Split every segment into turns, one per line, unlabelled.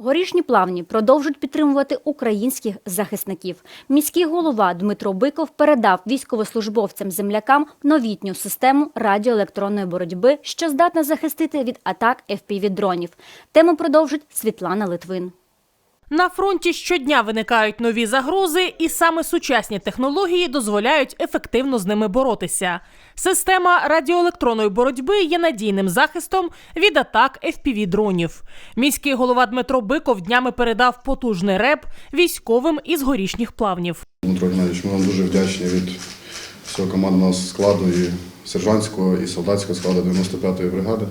Горішні плавні продовжують підтримувати українських захисників. Міський голова Дмитро Биков передав військовослужбовцям-землякам новітню систему радіоелектронної боротьби, що здатна захистити від атак FPV-дронів. Тему продовжить Світлана Литвин.
На фронті щодня виникають нові загрози, і саме сучасні технології дозволяють ефективно з ними боротися. Система радіоелектронної боротьби є надійним захистом від атак FPV-дронів. Міський голова Дмитро Биков днями передав потужний реп військовим із горішніх плавнів.
Дмитро Геннадійович, ми вам дуже вдячні від всього командного складу і сержантського, і солдатського складу 95-ї бригади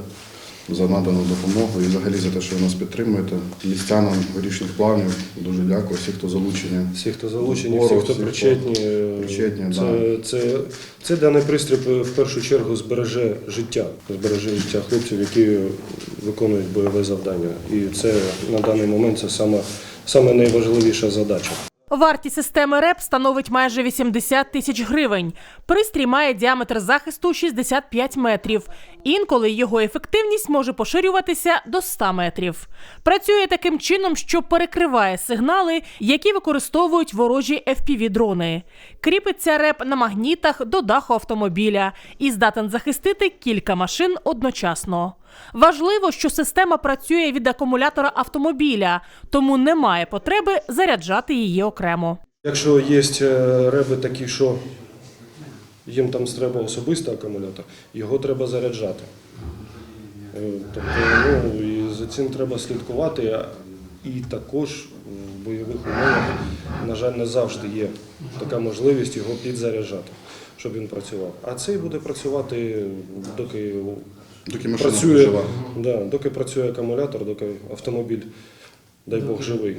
за надану допомогу і взагалі за те, що ви нас підтримуєте. Містянам горішніх плавнів дуже дякую, всі, хто залучені.
Всі, хто залучені, всі, хто причетні,
причетні,
це,
да.
це, це даний пристрій в першу чергу збереже життя, збереже життя хлопців, які виконують бойове завдання. І це на даний момент це саме, саме найважливіша задача.
Вартість системи РЕП становить майже 80 тисяч гривень. Пристрій має діаметр захисту 65 метрів. Інколи його ефективність може поширюватися до 100 метрів. Працює таким чином, що перекриває сигнали, які використовують ворожі FPV-дрони. Кріпиться РЕП на магнітах до даху автомобіля і здатен захистити кілька машин одночасно. Важливо, що система працює від акумулятора автомобіля, тому немає потреби заряджати її окремо.
Якщо є е, реби такі, що їм там треба особистий акумулятор, його треба заряджати. Е, Тобто, ну, і за цим треба слідкувати. І також в бойових умовах, на жаль, не завжди є така можливість його підзаряджати, щоб він працював. А цей буде працювати, доки
Доки машина
працює,
жива.
да, доки працює акумулятор, доки автомобіль, дай Бог, живий.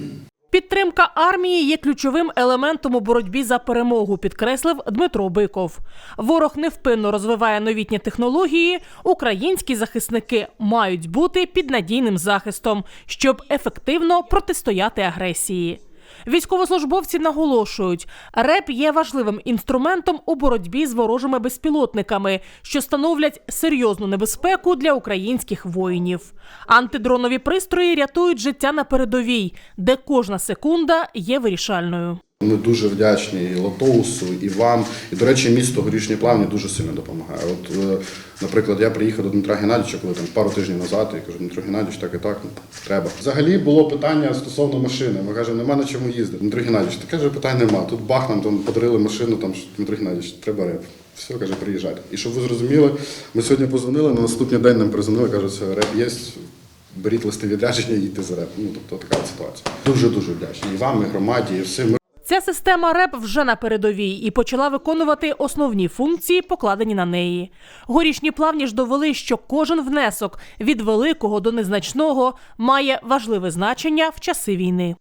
Підтримка армії є ключовим елементом у боротьбі за перемогу, підкреслив Дмитро Биков. Ворог невпинно розвиває новітні технології. Українські захисники мають бути під надійним захистом, щоб ефективно протистояти агресії. Військовослужбовці наголошують, РЕП є важливим інструментом у боротьбі з ворожими безпілотниками, що становлять серйозну небезпеку для українських воїнів. Антидронові пристрої рятують життя на передовій, де кожна секунда є вирішальною.
Ми дуже вдячні і Лотоусу, і вам. І, до речі, місто Горішні Плавні дуже сильно допомагає. От, е, наприклад, я приїхав до Дмитра Геннадійовича, коли там пару тижнів назад, і кажу, Дмитро Геннадійович, так і так, ну, треба. Взагалі було питання стосовно машини. Ми кажемо, нема на чому їздити. Дмитро Геннадійович, таке же питань нема. Тут бах нам там подарили машину, там що, Дмитро Геннадійович, треба реп. Все, каже, приїжджайте. І щоб ви зрозуміли, ми сьогодні позвонили, на наступний день нам перезвонили, кажуть, реп є. Беріть листи відрядження і їдьте за реп. Ну, тобто така ситуація. Дуже дуже вдячні. І вам, і громаді, і всім.
Ця система РЕП вже на передовій і почала виконувати основні функції, покладені на неї. Горішні плавні ж довели, що кожен внесок від великого до незначного має важливе значення в часи війни.